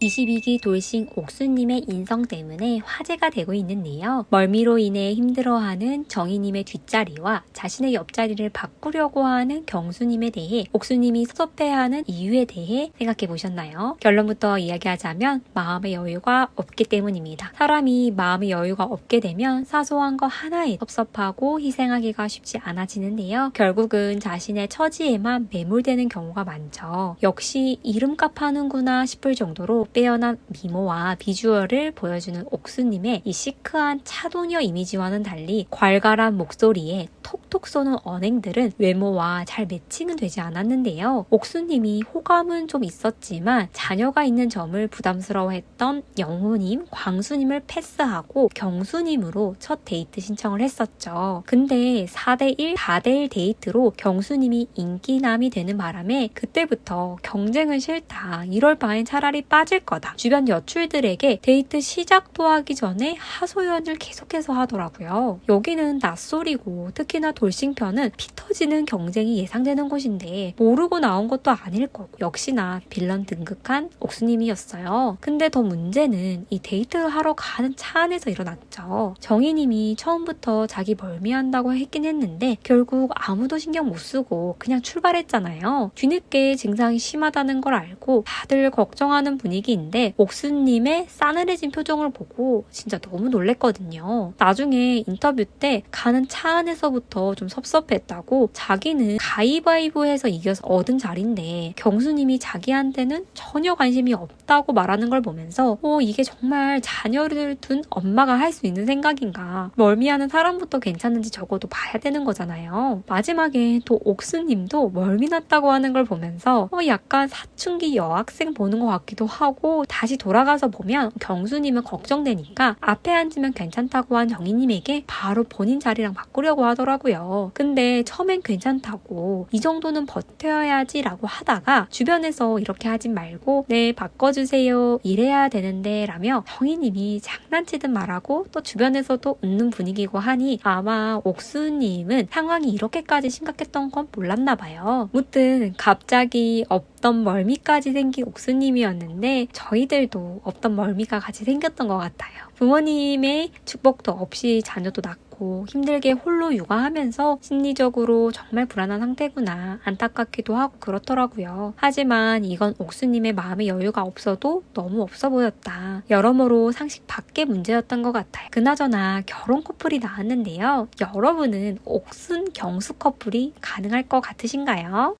22기 돌싱 옥수님의 인성 때문에 화제가 되고 있는데요. 멀미로 인해 힘들어하는 정희님의 뒷자리와 자신의 옆자리를 바꾸려고 하는 경수님에 대해 옥수님이 섭섭해하는 이유에 대해 생각해 보셨나요? 결론부터 이야기하자면 마음의 여유가 없기 때문입니다. 사람이 마음의 여유가 없게 되면 사소한 거 하나에 섭섭하고 희생하기가 쉽지 않아지는데요. 결국은 자신의 처지에만 매몰되는 경우가 많죠. 역시 이름값 하는구나 싶을 정도로 빼어난 미모와 비주얼을 보여주는 옥수님의 이 시크한 차도녀 이미지와는 달리 괄괄한 목소리에 톡톡 쏘는 언행들은 외모와 잘 매칭은 되지 않았는데요. 옥수님이 호감은 좀 있었지만 자녀가 있는 점을 부담스러워했던 영호님, 광수님을 패스하고 경수님으로 첫 데이트 신청을 했었죠. 근데 4대1, 4대1 데이트로 경수님이 인기남이 되는 바람에 그때부터 경쟁은 싫다. 이럴 바엔 차라리 빠질 거다. 주변 여출들에게 데이트 시작도 하기 전에 하소연을 계속해서 하더라고요. 여기는 낯소리고 특히 나 돌싱편은 피 터지는 경쟁이 예상되는 곳인데 모르고 나온 것도 아닐 거고 역시나 빌런 등극한 옥수님이었어요. 근데 더 문제는 이 데이트를 하러 가는 차 안에서 일어났죠. 정희님이 처음부터 자기 멀미한다고 했긴 했는데 결국 아무도 신경 못 쓰고 그냥 출발했잖아요. 뒤늦게 증상이 심하다는 걸 알고 다들 걱정하는 분위기인데 옥수님의 싸늘해진 표정을 보고 진짜 너무 놀랬거든요. 나중에 인터뷰 때 가는 차 안에서부터 좀 섭섭했다고 자기는 가위바위보해서 이겨서 얻은 자리인데 경수님이 자기한테는 전혀 관심이 없다고 말하는 걸 보면서 어 이게 정말 자녀를 둔 엄마가 할 수 있는 생각인가 멀미하는 사람부터 괜찮은지 적어도 봐야 되는 거잖아요. 마지막에 또 옥수님도 멀미 났다고 하는 걸 보면서 어 약간 사춘기 여학생 보는 것 같기도 하고 다시 돌아가서 보면 경수님은 걱정되니까 앞에 앉으면 괜찮다고 한 정희님에게 바로 본인 자리랑 바꾸려고 하더라고요. 근데 처음엔 괜찮다고 이 정도는 버텨야지 라고 하다가 주변에서 이렇게 하지 말고 네 바꿔주세요 이래야 되는데 라며 정희님이 장난치듯 말하고 또 주변에서도 웃는 분위기고 하니 아마 옥수님은 상황이 이렇게까지 심각했던 건 몰랐나 봐요. 무튼 갑자기 없던 멀미까지 생긴 옥수님이었는데 저희들도 없던 멀미가 같이 생겼던 것 같아요. 부모님의 축복도 없이 자녀도 낳고 힘들게 홀로 육아하면서 심리적으로 정말 불안한 상태구나 안타깝기도 하고 그렇더라고요. 하지만 이건 옥수님의 마음의 여유가 없어도 너무 없어 보였다. 여러모로 상식 밖의 문제였던 것 같아요. 그나저나 결혼 커플이 나왔는데요. 여러분은 옥순 경수 커플이 가능할 것 같으신가요?